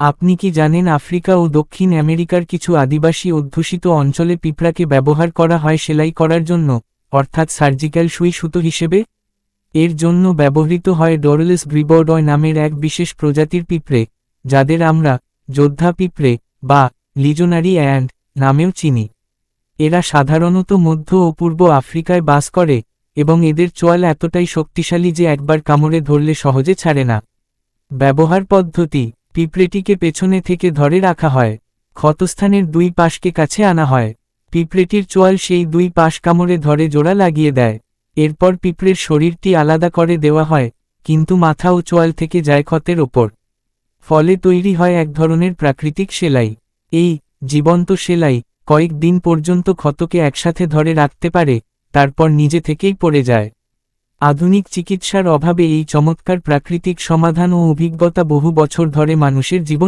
আপনি কি জানেন আফ্রিকা ও দক্ষিণ আমেরিকার কিছু আদিবাসী অধ্যুষিত অঞ্চলে পিঁপড়াকে ব্যবহার করা হয় সেলাই করার জন্য, অর্থাৎ সার্জিক্যাল সুই সুতো হিসেবে? এর জন্য ব্যবহৃত হয় ডরলেস গ্রিবর্ডয় নামের এক বিশেষ প্রজাতির পিঁপড়ে, যাদের আমরা যোদ্ধা পিঁপড়ে বা লিজোনারি অ্যান্ড নামেও চিনি। এরা সাধারণত মধ্য ও পূর্ব আফ্রিকায় বাস করে এবং এদের চোয়াল এতটাই শক্তিশালী যে একবার কামড়ে ধরলে সহজে ছাড়ে না। ব্যবহার পদ্ধতি পিঁপড়েটিকে পেছনে থেকে ধরে রাখা হয়। ক্ষতস্থানের দুই পাশকে কাছে আনা হয়। পিঁপড়েটির চোয়াল সেই দুই পাশ কামড়ে ধরে জোড়া লাগিয়ে দেয়। এরপর পিঁপড়ের শরীরটি আলাদা করে দেওয়া হয়, কিন্তু মাথা ও চোয়াল থেকে যায় ক্ষতের ওপর। ফলে তৈরি হয় এক ধরনের প্রাকৃতিক সেলাই। এই জীবন্ত সেলাই কয়েক দিন পর্যন্ত ক্ষতকে একসাথে ধরে রাখতে পারে, তারপর নিজে থেকেই পড়ে যায়। আধুনিক চিকিৎসার অভাবে এই চমৎকার প্রাকৃতিক সমাধান ও অভিজ্ঞতা বহু বছর ধরে মানুষের জীবন